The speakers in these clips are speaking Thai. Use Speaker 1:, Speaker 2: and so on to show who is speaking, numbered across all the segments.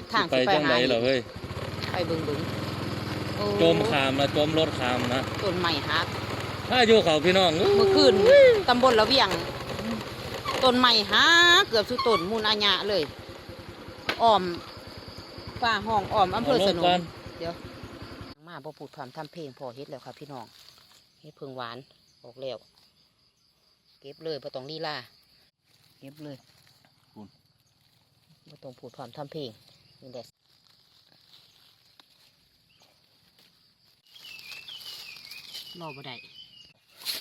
Speaker 1: ดทาง
Speaker 2: ไป
Speaker 1: สิไป
Speaker 2: จัง
Speaker 1: หา
Speaker 2: ได
Speaker 1: เห็
Speaker 2: เหรอ
Speaker 1: ด
Speaker 2: เฮ้ย
Speaker 1: ไปเบิ่งเบิ่งโอ้
Speaker 2: จมขามนะจมรถขามนะ
Speaker 1: ต้นไม้ฮัก
Speaker 2: ถ้าอยู่เขาพี่น้อง
Speaker 1: เมื่อคืนตำบลละเวียงต้นไม้ฮักเกือบสุดต้นมูลอาญะเลยอ้อมฝ้าห้องอ้อมอำเภอสนา
Speaker 2: ลงก่
Speaker 1: มเดี๋ยวมาบ่พูดความทำเพลงพอเฮ็ดแล้วครับพี่น้องเฮ็ดเพิงหวานออกแล้วเก็บเลยบ่ต้องลีลาเก็บเลยบ่ต้องพูดความทำเพลง นี่แหละรอบ่ได้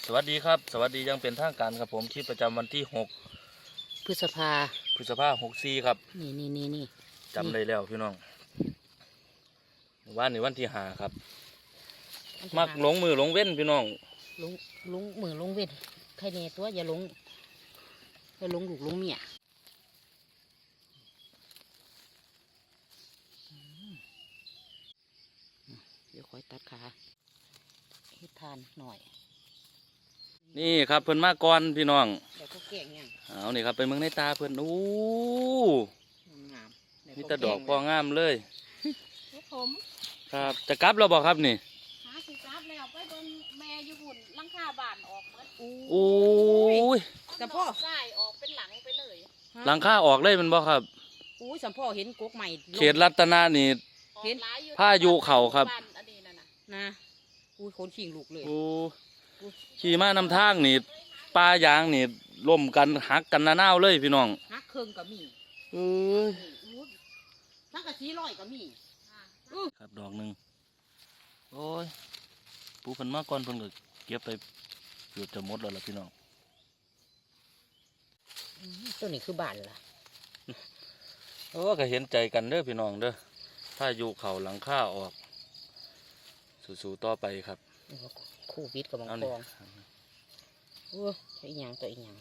Speaker 2: สวัสดีครับ สวัสดียังเป็นทางการครับผมคลิปประจำวันที่
Speaker 1: พฤษภา
Speaker 2: 6 พฤษภาคม64ครับ
Speaker 1: นี่นี่นี่นี่
Speaker 2: จำได้แล้วพี่น้องวันนี้วันที่หาครับ มักหลงมือหลงเว้นพี่น้อง
Speaker 1: ลงลงมือลงเวทใครเน่ตัวอย่าลงอย่าลงลูกลงเมียอืมเดี๋ยวคอยตัดขาให้ทานหน่อย
Speaker 2: นี่ครับเพิ่นมาก่อนพี่น้อง
Speaker 1: เดี๋ยวเขาแกงยัง
Speaker 2: เอานี่ครับไปเมืองในตาเพิ่นอู้
Speaker 1: งามๆเยว
Speaker 2: มี
Speaker 1: เขา
Speaker 2: แต่ดอก
Speaker 1: แง
Speaker 2: พองามเลย
Speaker 3: ครับผม
Speaker 2: ครับจะกลับแล้วบอกครับนี่
Speaker 3: หาสิครับแล้วไปเบิ่งแม่อยู่หุ่นหลังคาบ้านออกหมด
Speaker 2: โอ้ย
Speaker 1: สัมพ่อ
Speaker 3: ใช่ออกเป็นหลังไปเลย
Speaker 2: หลังคาออกเลยแมันบ่ครับ
Speaker 1: อุ้ยสัมพ่อเห็นกกใหม่ลง
Speaker 2: เขตรัตนานี่
Speaker 3: ออก
Speaker 1: เห็น
Speaker 3: หลายอยู่
Speaker 2: พายุเข้าครับ
Speaker 3: บ้า นอันนี้นั่นน่ะ
Speaker 1: นะอุ้ยคนขิงลูกเลย
Speaker 2: โอ้ขี่มานำทางนี่ปลายางนี่ล่มกันหักกันนาหนาวเลยพี่น้อง
Speaker 1: ฮักเครื่องก็มี
Speaker 2: เอ้ย
Speaker 1: อุ้ยทั้งกะสีร้อยก็มี
Speaker 2: ครับดอกหนึ่งโอ้ยปูเพิ่นมาก่อนเพิ่นก็เก็บไปเกือบจะหมดแล้วล่ะพี่น้อง
Speaker 1: อืมตัวนี้คือบ้านล่ะ
Speaker 2: โอ้ก็เห็นใจกันเด้อพี่น้องเด้อถ้าอยู่เขาหลังคาออก สู้ๆต่อไปครับ
Speaker 1: นี่ก็โคู่วิดกับบาง
Speaker 2: เอา
Speaker 1: ก
Speaker 2: นี่
Speaker 1: องโอ้ยตัวอีหยังตัวอีหยัง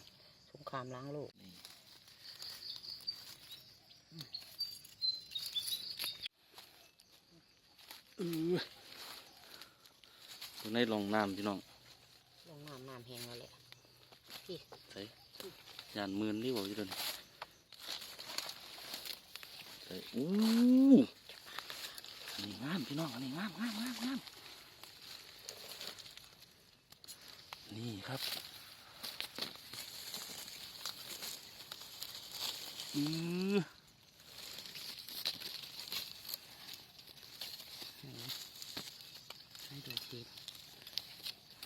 Speaker 1: สงครามล้างโลก
Speaker 2: อยู่ในหลองน้ำพี่น้อง
Speaker 1: ลงน้ำน้ำแห้งแล้วแหละ
Speaker 2: ใส่ยานหมื่นนี่บอกอยู่เดินใส่อู้อันนี้งามพี่น้องอันนี้งามงามงามงาม นี่ครับอือ
Speaker 1: ให้ดอกเห็ด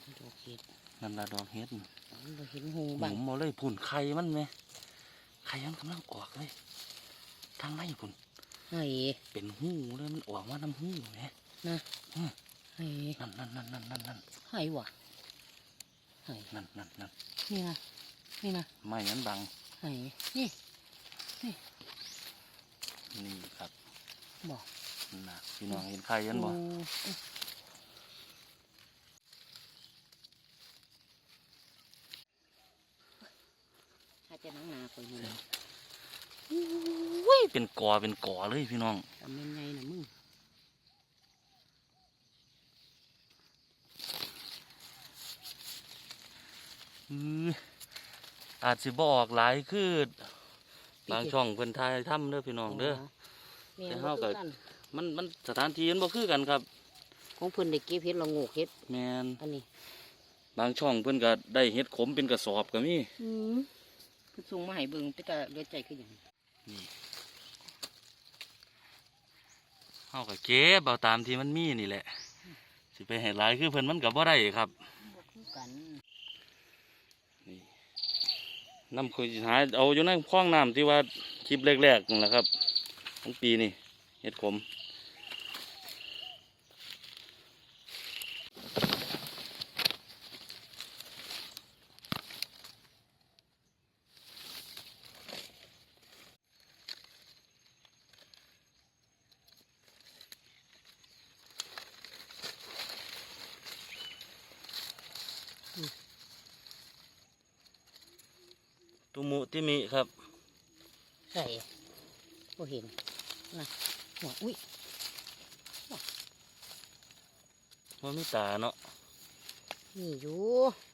Speaker 1: ให้ดอกเห็ด
Speaker 2: นั่นละดอกเฮ็ดน่ะ
Speaker 1: มันบ่เห็นหู
Speaker 2: ห
Speaker 1: บ้าง
Speaker 2: มุมเอาเลยพุ่นไข่มันไหมไข่มันกำลังออกเลยทางในพุ่น
Speaker 1: ไอ้
Speaker 2: เป็นหูเลยมันออกมาน้ำหูไหม
Speaker 1: ไอ้
Speaker 2: นั่นนั่นนั่นนั่นนั่นนั่น
Speaker 1: ไอ้วะไอ้
Speaker 2: นั่นนั่นนั่น
Speaker 1: นี่นะนี่นะ
Speaker 2: ไม่งั้นบัง
Speaker 1: ไอ้นี่
Speaker 2: นี่ครับ
Speaker 1: บอก
Speaker 2: นะพี่น้องเห็นไข่ยันบ่
Speaker 1: โอ้ถ้าจะนั่งนาคนนี้
Speaker 2: อุ้ยเป็นกอเป็นกอเลยพี่น้อง
Speaker 1: ทำยังไงนะมึง
Speaker 2: อื้อ อาจสิบออกหลายคือบางช่องเพิ่นทายถ้ำเด้อพี่น้องเด้อ
Speaker 1: แม่
Speaker 2: แต่
Speaker 1: น
Speaker 2: เฮาก็
Speaker 1: บ่คือกัน
Speaker 2: มันมันสถานที่มันบ่คือกันครับ
Speaker 1: ของเพิ่นได้เก็บเห็ดละโงกเห็ด
Speaker 2: แมน
Speaker 1: อันนี้
Speaker 2: บางช่องเพิ่นก็ได้เห็ดขมเป็นกระสอบก็มี
Speaker 1: อืมคือส่งมาให้เบิ่งแต่ก็เหลือใจคือหยัง
Speaker 2: เฮาก็เก็บเอาตามที่มันมีนี่แหละสิไปให้หลายคือเพิ่นมันก็บ่ได้ครับ
Speaker 1: บ่คือกัน
Speaker 2: นี่ น้ำคือสิหาเอาอยู่ในคลองน้ำที่ว่าคลิปแรกๆนั่นแหละครับของปีนี่เห็ดขม ตุมุติมิครับ
Speaker 1: ใส่บ่เห็นนะหัวอุ้ย
Speaker 2: ว่ามีตาเนาะ
Speaker 1: นี่อยู่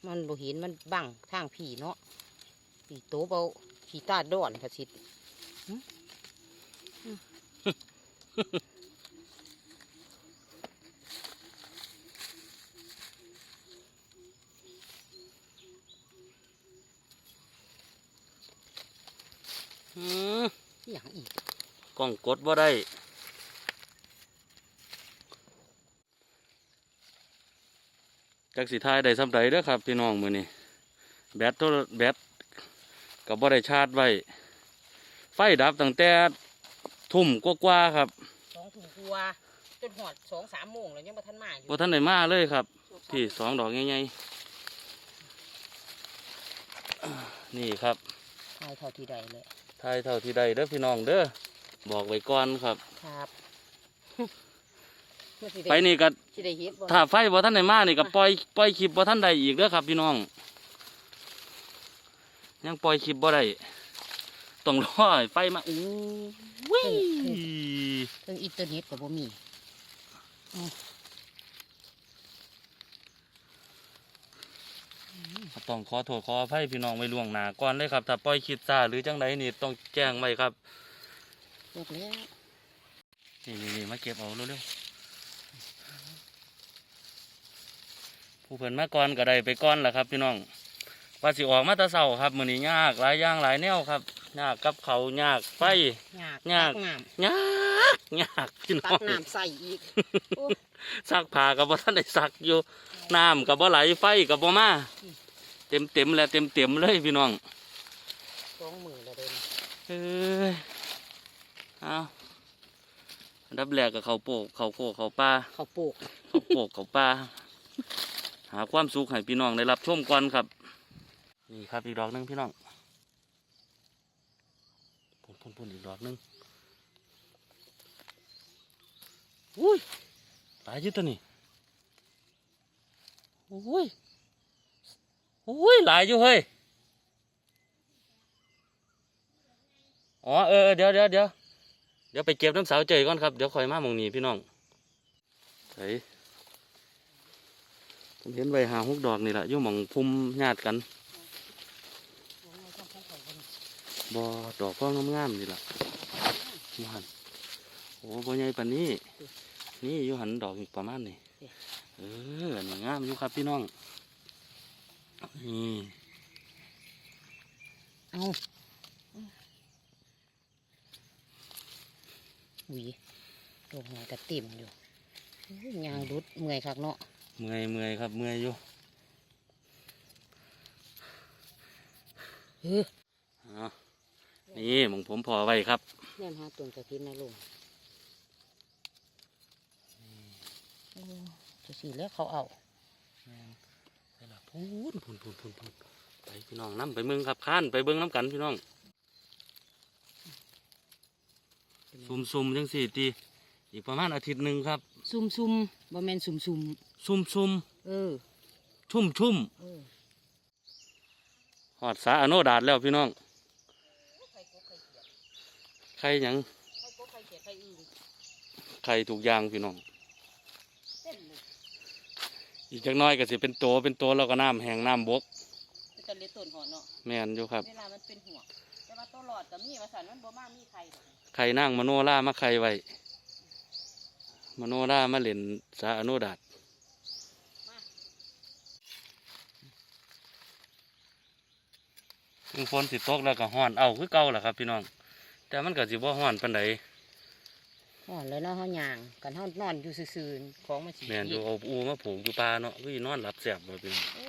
Speaker 1: มันบ่เห็นมันบังทางผีเนาะผีโตเบาผีตาดอนค่ะสิ
Speaker 2: อืม
Speaker 1: อหย่างอีก
Speaker 2: กล้องกดว่าได้จักสิทายได้สำไรเด้อครับพี่น้องมือนี้แบตโทรแบตกับบ่ได้ชาร์จไว้ ไฟดับตั้งแต่ทุ่มกว่าๆครับ
Speaker 1: สองถุงกลัวจนหอดสองสามโมงแล้วยังบ่ทันมาอยู่
Speaker 2: บ่ท่านได้มาเลยครับที่สองดอกใหญ่ๆนี่ครับ
Speaker 1: ทายเท่าที่ใดเลย
Speaker 2: ทายเท่าที่ใดเด้อพี่น้องเด้อบอกไว้ก่อนครับ
Speaker 1: ครับเมื่อสิ
Speaker 2: ไป
Speaker 1: ได้
Speaker 2: นี่ก็
Speaker 1: สิได้เฮ็ดบ่
Speaker 2: ถ้าไฟบ่ท่านได้มานี่ก็ปล่อยปล่อยคลิปบ่ท่านได้อีกเด้อครับ พี่น้อง ยังปล่อยคลิปบ่ได้ต้องรอให้ไฟมาอู้วิ
Speaker 1: เรื่องอินเทอร์เน็ตก็บ่มี
Speaker 2: ต้องขอโทษขออภัยพี่น้องไว้ล่วงหน้าก่อนเลยครับ ถ้าปล่อยคิดซาหรือจังไรนี่ต้องแจ้งไว้ครับ
Speaker 1: ตกแล้ว
Speaker 2: นี่นี่นี่มาเก็บเอาเร็วๆผู้เพิ่นมาก่อนก็ได้ไปก่อนแหละครับ พี่น้อง ว่าสิออกมาแตะเช้าครับมื้อนี้ยากหลายอย่างหลายแนวครับยากกับเขาวยากไฟ
Speaker 1: ยาก
Speaker 2: ยาก
Speaker 1: ตัน้
Speaker 2: ยากยากพี่ำน้
Speaker 1: ตั
Speaker 2: อกง
Speaker 1: น้ำใส่อีกโอ้
Speaker 2: ซักผ้ากับบ่ทันได้ซักอยู่น้ำกับบ่ไหลไฟกับบ่มาเต็มเต็มๆแล้วเต็มเต็มๆเลยพี่น้อง
Speaker 1: สองมือแล้วเดิน
Speaker 2: เอ้ยเอาอันดับแรกกับเขาวโปกเขาวโคกเขาวปลา
Speaker 1: เขาปลูก
Speaker 2: เขาวโปกเขาวปลาหาความสุขให้พี่น้องได้รับชมก่อนครับ นี่ครับอีกดอกหนึงพี่น้องพุ่นพุ่นพุ่นอีกดอกหนึงอุ้ยตายอยึดตัวนี่อุ้ยอุ้ยหลายอยู่เฮ้ยอ๋อเออเดี๋ยวเดี๋ยวเดี๋ยวเดี๋ยวไปเก็บน้ำสาวเจยก่อนครับเดี๋ยวคอยมามองนี้พี่น้องเฮ้ยผมเห็นใบหาหกดอกนี่แหละอยู่มองพุ่มญาติกัน บอดอกก็งามๆนี่แหละอยู่หันโอ้บ่ใหญ่ปานนี้ นี่อยู่หันดอกอีกประมาณนี้เอออันนี้งามอยู่ครับพี่น้องนี่
Speaker 1: เอาหวีดอกหอยกระติ่มอยู่โอ้ยยางรุดเมื่อยคักเนาะ
Speaker 2: เมื่อยเมื่อยครับเมื่อยอยู่
Speaker 1: เออ
Speaker 2: เอา นี่หมองผมพอไว้ครับ
Speaker 1: แม่นหาต้นกระถินนะลุงโอ้จะสีแล้วเขาเอา
Speaker 2: ไปละพูนพูนพูนพูนพูนไปพี่น้องน้ำไปเมืองครับข้านไปเบิ้งน้ำกันพี่น้องซุ่มซุ่มๆจังสี่ตีอีกประมาณอาทิตย์หนึ่งครับ
Speaker 1: ซุ่มซุ่มๆบ่แม่นซุ่มซุ่ม
Speaker 2: ซุ่มซุ่ม
Speaker 1: ๆเออ
Speaker 2: ชุ่มชุ่ม
Speaker 1: เออ
Speaker 2: หอดสาอโนดาดแล้วพี่น้อง
Speaker 1: ไข่กบไข่เขียด
Speaker 2: ไข่หยัง
Speaker 1: ไข่กบไข่เขียดไข่อื่น
Speaker 2: ไข่ถูกอยางพี่น้อง
Speaker 1: เต้นเลย
Speaker 2: อีกจักหน้อยก็สิเป็นโตเป็นโตแล้วก็น้ำแห้งน้ำบก
Speaker 1: มันจะเลี้ยต้นหอเนาะ
Speaker 2: แม่นอยู่ครับ
Speaker 1: เวลามันเป็นหัวแต่ว่าตัวหลอดกับมีว่าสันมันบ่มามีไข่ดอก
Speaker 2: ไข่นั่งมโนล่ามาไข่ไว้มโนล่ามาเล่นสาอโนดาดถึงฝนสิตกแล้วก็ห้อนเอาคือเก่าแหละครับพี่น้อง แต่มันก็สิบ่ห้อนปานใด
Speaker 1: ห่อนเลยเนาะเฮาย่างกันเฮานอนอยู่ซื่อๆของมันสิ
Speaker 2: แม่นอยู่เอาอูมาผูกอยู่ป่าเนาะคือนอนหลับแสบบ่พี่น้อง
Speaker 1: โอ้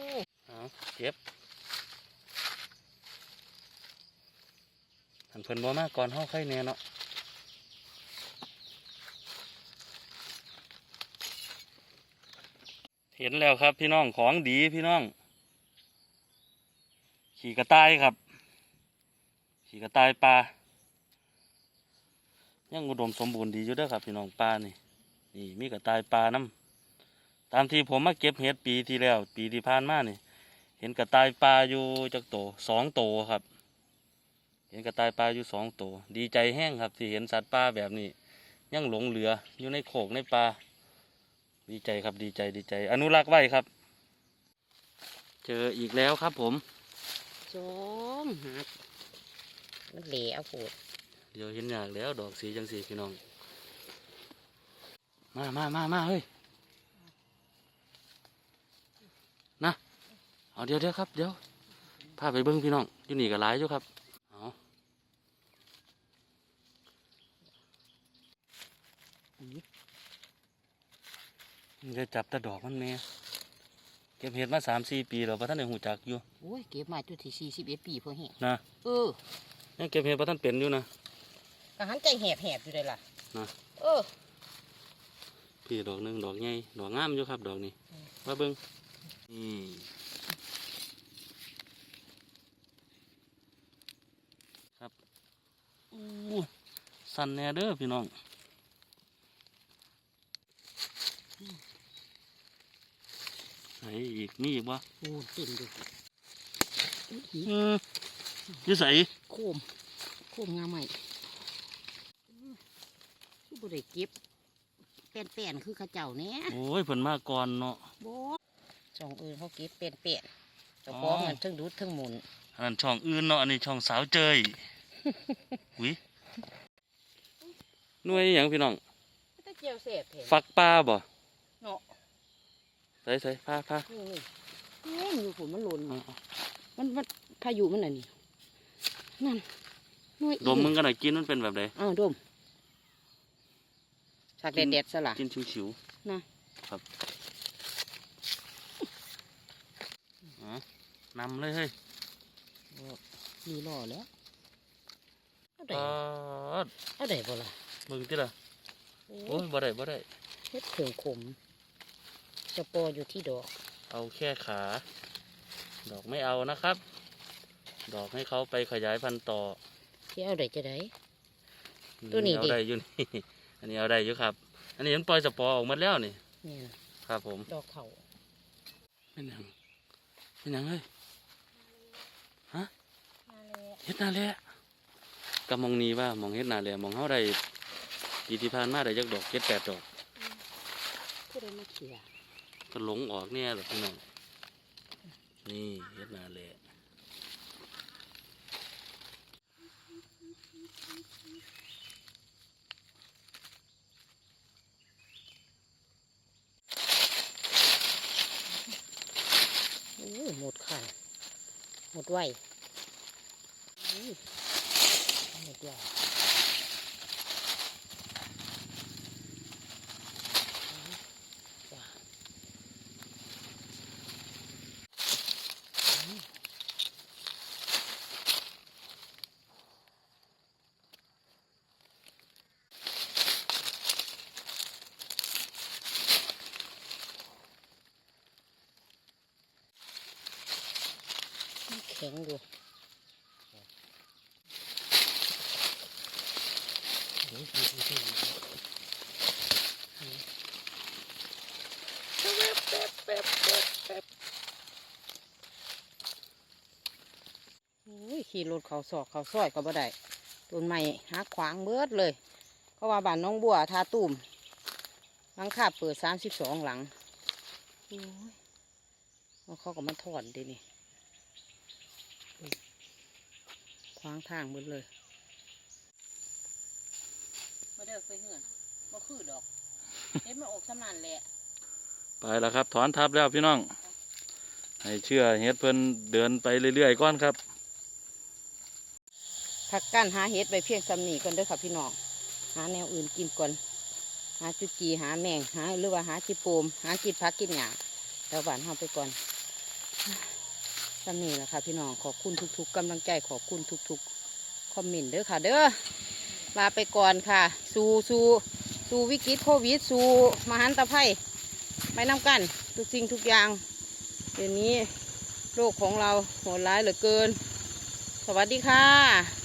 Speaker 2: เอาเก็บอันเพิ่นบ่มาก่อนเฮาไข่แน่เนาะเห็นแล้วครับพี่น้องของดีพี่น้อง ขี่กระต่ายครับ ขี่กระต่ายปลา ยังอุดมสมบูรณ์ดีอยู่เด้อครับพี่น้องปลานี่นี่มีกระต่ายปลาน้ำตามที่ผมมาเก็บเห็ดปีที่แล้ว ปีที่ผ่านมานี่ เห็นกระต่ายปลาอยู่จักโตสองโตครับ เห็นกระต่ายปลาอยู่สองโตดีใจแห้งครับที่เห็นสัตว์ป่าแบบนี้ ยังหลงเหลืออยู่ในโขกในปลาดีใจครับดีใจดีใจ อนุรักษ์ไว้ครับ เจออีกแล้วครับผม
Speaker 1: จอมหักมันเหลวโพด
Speaker 2: ดี๋ยวเห็นอยากแล้วดอกสีจังสีพี่น้อง มามามามาเฮ้ยนะเอาเดี๋ยวเดี๋ยวครับเดี๋ยวพาไปเบิ้งพี่น้องอยู่นี่ก็หลายอยู่ครับเอามันจะจับแตะดอกมันแม่เก็บเห็ดมาสามสี่ปีแล้วพระท่านได้หูจักอยู่
Speaker 1: โอ้ยเก็บมาจุดที่สี่สิบเอ็ดปีเพื่อแห้ง
Speaker 2: นะ
Speaker 1: เออ
Speaker 2: ยังเก็บเห็ดพระท่านเป็นอยู่นะ
Speaker 1: กะหันใจแหบแหบอยู่เลยล่ะ
Speaker 2: นะ
Speaker 1: เออ
Speaker 2: พี่ดอกหนึ่งดอกใหญ่ดอกงามอยู่ครับ ดอกนี้มาเบิ้งอืมครับอู้สั่นแน่เด้อพี่น้องไหนอีกมีอีกบ่
Speaker 1: โอ้เต็มดู
Speaker 2: อืมอยี่ใส
Speaker 1: โคมโคมงามใหม่คือ บ่ได้เก็บแป้นๆคือเข้าเจ้าเนี้ย
Speaker 2: โอ้ยเพิ่นมาก่อนเนาะ
Speaker 1: บ่ช่องอื่นเขาเก็บแป้นๆเจ้าของ
Speaker 2: อ๋อ
Speaker 1: มันทั้งดูดทั้งหมุน
Speaker 2: อันนั้นช่องอื่นเนาะอันนี้ช่องสาวเจยวิหน่วยอหย่างพี่น้อง
Speaker 1: ถ้าเจียวเสพเห็น
Speaker 2: ฟักปลาบ่
Speaker 1: เนาะ
Speaker 2: ใส่ใส่ผ้าผ้า
Speaker 1: นี่นี่นี่อยู่ฝนมันหล่น
Speaker 2: เอา
Speaker 1: มามันมันพายุมันอันนี้นั่นหน่วย
Speaker 2: ๆดมมึงกันหน่อยกินมันเป็นแบบไหน
Speaker 1: อ้าวดม ฉากเด็ดๆซะล่ะ
Speaker 2: กินชิวๆ
Speaker 1: นะ
Speaker 2: ครับอ๋อนำเลยเฮ้ย
Speaker 1: มีรอแล้วเอา
Speaker 2: ป
Speaker 1: ได้า
Speaker 2: ด
Speaker 1: เอาได้บ่ล่ะ
Speaker 2: เบิ่งติล่ะ
Speaker 1: โอ้
Speaker 2: โอ้ยบ่ได้บ่ได้
Speaker 1: เฮ็ดเขืองขมจะปออยู่ที่ดอก
Speaker 2: เอาแค่ขา ดอกไม่เอานะครับ ดอกให้เขาไปขยายพันธุ์ต่อ
Speaker 1: ที่เอาได้จะได้ตัวนี้
Speaker 2: เอา
Speaker 1: ดิ
Speaker 2: ได้อยู่นี่ อันนี้เอาได้อยู่ครับ อันนี้มันปล่อยสปอร์ออกหมดแล้วนี่
Speaker 1: นี่นะ
Speaker 2: ครับผม
Speaker 1: ดอกเขา
Speaker 2: เป็นหยังเป็นหยังเฮ้ย
Speaker 3: มาเลย
Speaker 2: เฮ็ดนาแหละกับมองนี้ว่ามองเฮ็ดนาแหละมองเฮาได้ปีที่ผ่านมาได้จักดอกเจ็ดแปดดอก
Speaker 1: ผู้ใดมาเขี่ย
Speaker 2: ก็หลงออกเนี่ยหรอกพี่น้องนี่เฮ็ดนาแหละ
Speaker 1: โอ้ยหมดขัน หมดไวอุ้ยหมดไวจ้ะ แข็งอยู่อุ้ยขี่รถเขาสอกเขาซอยก็บ่ได้ต้นไม้หาขวางเบิดเลยเพราะว่าบ้านน้องบัวทาตุ่มหลังคาเปิดสามสิบสองหลังโอ้ยเขาก็มาถอนดินี่ ขวางทางหมดเลยมาเด้อไปเหือนบ่คือดอกเห็นมันออกสำนันแหละ
Speaker 2: ไปแล้วครับ ถอนทับแล้วพี่น้อง ให้เชื่อเฮ็ดเพิ่นเดินไปเรื่อยๆก่อนครับ
Speaker 1: พักกั้นหาเห็ดไปเพียงสำนีก่อนเด้อค่ะพี่น้องหาแนวอื่นกินก่อนหาจุจีหาแมงหาหรือว่าหาจิโปมหากินพักกินหยาแล้วบ้านเฮาไปก่อน สำนีแหละค่ะพี่น้องขอบคุณทุก ๆกำลังใจขอบคุณทุกๆคอมเมนต์เด้อค่ะ เด้อลาไปก่อนค่ะ สู้สู้สู้วิกฤตโควิดสู้มหันตภัยไปน้ำกันทุกสิ่งทุกอย่างเดี๋ยวนี้โลกของเราโหดร้ายเหลือเกิน สวัสดีค่ะ